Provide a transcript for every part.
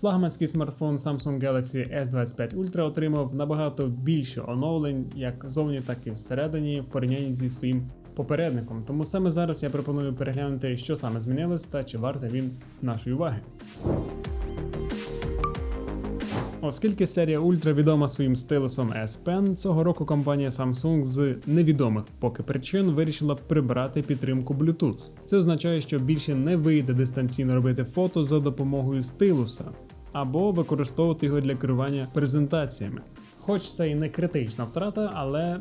Флагманський смартфон Samsung Galaxy S25 Ultra отримав набагато більше оновлень, як зовні, так і всередині, в порівнянні зі своїм попередником. Тому саме зараз я пропоную переглянути, що саме змінилось та чи вартий він нашої уваги. Оскільки серія Ultra відома своїм стилусом S Pen, цього року компанія Samsung з невідомих поки причин вирішила прибрати підтримку Bluetooth. Це означає, що більше не вийде дистанційно робити фото за допомогою стилуса або використовувати його для керування презентаціями. Хоч це і не критична втрата, але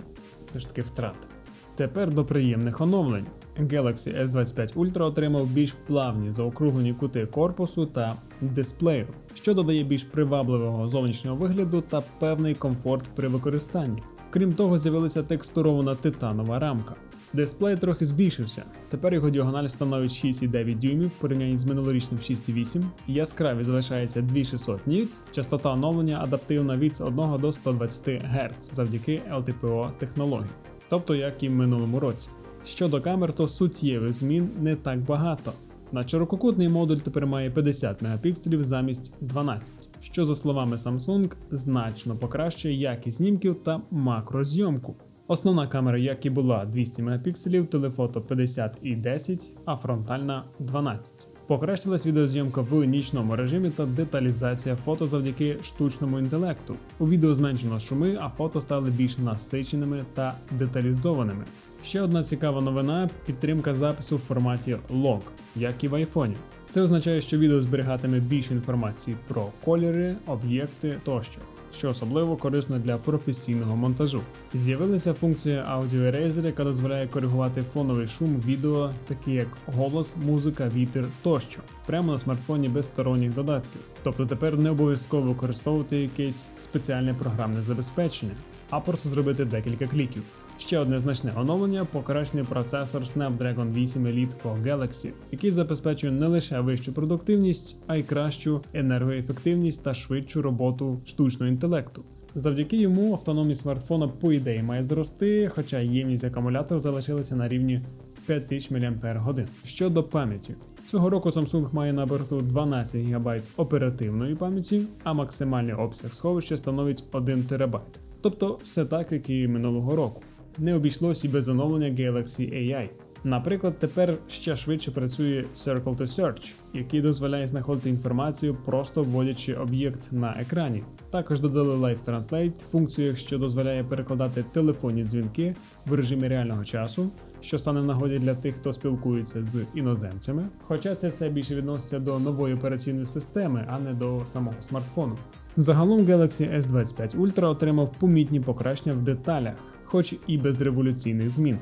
все ж таки втрата. Тепер до приємних оновлень. Galaxy S25 Ultra отримав більш плавні заокруглені кути корпусу та дисплею, що додає більш привабливого зовнішнього вигляду та певний комфорт при використанні. Крім того, з'явилася текстурована титанова рамка. Дисплей трохи збільшився. Тепер його діагональ становить 6,9 дюймів в порівнянні з минулорічним 6,8. Яскравість залишається 2600 ніт, частота оновлення адаптивна від 1 до 120 Гц завдяки LTPO технології, тобто як і в минулому році. Щодо камер, то суттєвих змін не так багато. На ширококутний модуль тепер має 50 мегапікселів замість 12, що за словами Samsung значно покращує якість знімків та макрозйомку. Основна камера, як і була 200 мегапікселів, телефото 50 і 10, а фронтальна 12. Покращилась відеозйомка в нічному режимі та деталізація фото завдяки штучному інтелекту. У відео зменшено шуми, а фото стали більш насиченими та деталізованими. Ще одна цікава новина підтримка запису в форматі лог, як і в айфоні. Це означає, що відео зберігатиме більше інформації про кольори, об'єкти тощо, що особливо корисно для професійного монтажу. З'явилася функція Audio Eraser, яка дозволяє коригувати фоновий шум відео, такі як голос, музика, вітер тощо, прямо на смартфоні без сторонніх додатків. Тобто тепер не обов'язково використовувати якесь спеціальне програмне забезпечення, а просто зробити декілька кліків. Ще одне значне оновлення покращений процесор Snapdragon 8 Elite for Galaxy, який забезпечує не лише вищу продуктивність, а й кращу енергоефективність та швидшу роботу штучного інтелекту. Завдяки йому автономність смартфона по ідеї має зрости, хоча ємність акумулятора залишилася на рівні 5000 мАч. Щодо пам'яті. Цього року Samsung має на борту 12 ГБ оперативної пам'яті, а максимальний обсяг сховища становить 1 ТБ. Тобто все так, як і минулого року. Не обійшлось і без оновлення Galaxy AI. Наприклад, тепер ще швидше працює Circle to Search, який дозволяє знаходити інформацію, просто вводячи об'єкт на екрані. Також додали Live Translate, функцію, що дозволяє перекладати телефонні дзвінки в режимі реального часу, що стане в нагоді для тих, хто спілкується з іноземцями. Хоча це все більше відноситься до нової операційної системи, а не до самого смартфону. Загалом Galaxy S25 Ultra отримав помітні покращення в деталях, хоч і без революційних змін.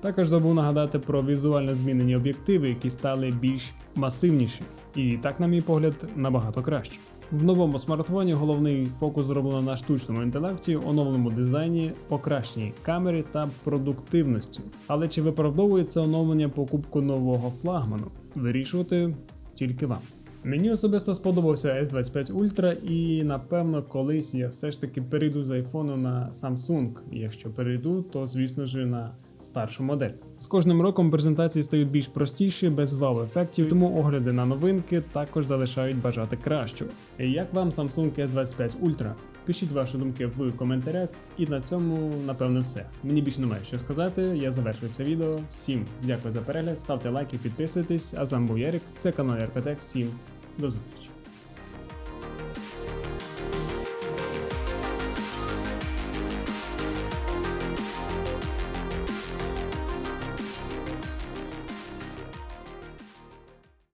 Також забув нагадати про візуально змінені об'єктиви, які стали більш масивніші, і так, на мій погляд, набагато краще. В новому смартфоні головний фокус зроблено на штучному інтелекті, оновленому дизайні, покращеній камері та продуктивності. Але чи виправдовує це оновлення покупку нового флагману? Вирішувати тільки вам. Мені особисто сподобався S25 Ultra, і напевно колись я все ж таки перейду з iPhone на Samsung. Якщо перейду, то звісно ж на старшу модель. З кожним роком презентації стають більш простіші, без вау-ефектів, тому огляди на новинки також залишають бажати кращого. Як вам Samsung S25 Ultra? Пишіть ваші думки в коментарях, і на цьому напевно все. Мені більше немає що сказати. Я завершую це відео. Всім дякую за перегляд, ставте лайки, підписуйтесь. А з вами був Ярик, це канал Яркотек. Всім до зустрічі.